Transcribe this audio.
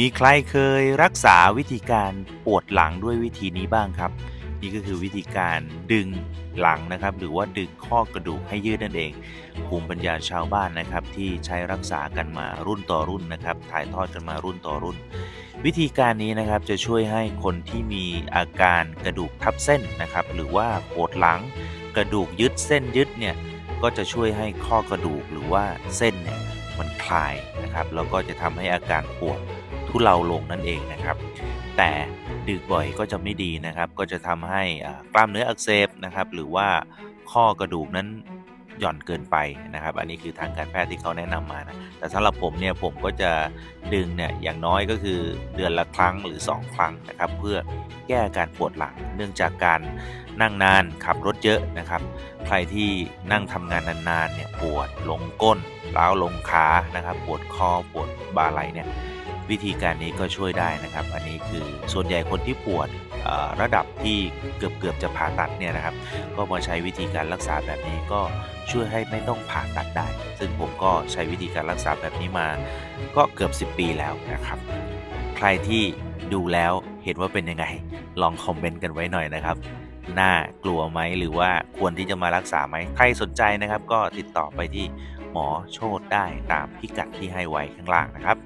มีใครเคยรักษาวิธีการปวดหลังด้วยวิธีนี้บ้างครับ นี่ก็คือวิธีการดึงหลังนะครับ หรือว่าดึงข้อกระดูกให้ยืดนั่นเองภูมิปัญญาชาวบ้านนะครับ ที่ใช้รักษากันมารุ่นต่อรุ่นนะครับ ถ่ายทอดกันมารุ่นต่อรุ่น วิธีการนี้นะครับจะช่วยให้คนที่มีอาการกระดูกทับเส้นนะครับ หรือว่าปวดหลัง กระดูกยึดเส้นยึดเนี่ยก็จะช่วยให้ข้อกระดูกหรือว่าเส้นเนี่ยมันคลายนะครับแล้วก็จะทำให้อาการปวด ทุเลาลงนั่นเองนะครับ แต่ดึกบ่อยก็จะไม่ดีนะครับ ก็จะทำให้กล้ามเนื้ออักเสบนะครับ หรือว่าข้อกระดูกนั้นหย่อนเกินไปนะครับ อันนี้คือทางการแพทย์ที่เขาแนะนำมานะแต่สำหรับผมเนี่ยผมก็จะดึงเนี่ยอย่างน้อยก็คือเดือนละครั้งหรือ 2 ครั้งนะครับ เพื่อแก้อาการปวดหลังเนื่องจากการนั่งนานขับรถเยอะนะครับ ใครที่นั่งทำงานนานๆเนี่ยปวดลงก้นร้าวลงขานะครับ ปวดคอปวดบ่าไหล่เนี่ย วิธีการนี้ก็ช่วยได้นะครับ อันนี้คือส่วนใหญ่คนที่ปวดระดับที่เกือบเกือบๆจะผ่าตัดเนี่ยนะครับ ก็มาใช้วิธีการรักษาแบบนี้ก็ช่วยให้ไม่ต้องผ่าตัดได้ ซึ่งผมก็ใช้วิธีการรักษาแบบนี้มาก็เกือบ 10 ปีแล้วนะครับ ใครที่ดูแล้วเห็นว่าเป็นยังไง ลองคอมเมนต์กันไว้หน่อยนะครับน่ากลัวไหมหรือว่าควรที่จะมารักษาไหมใครสนใจนะครับ ก็ติดต่อไปที่หมอโชตได้ตามพิกัดที่ให้ไว้ข้างล่างนะครับ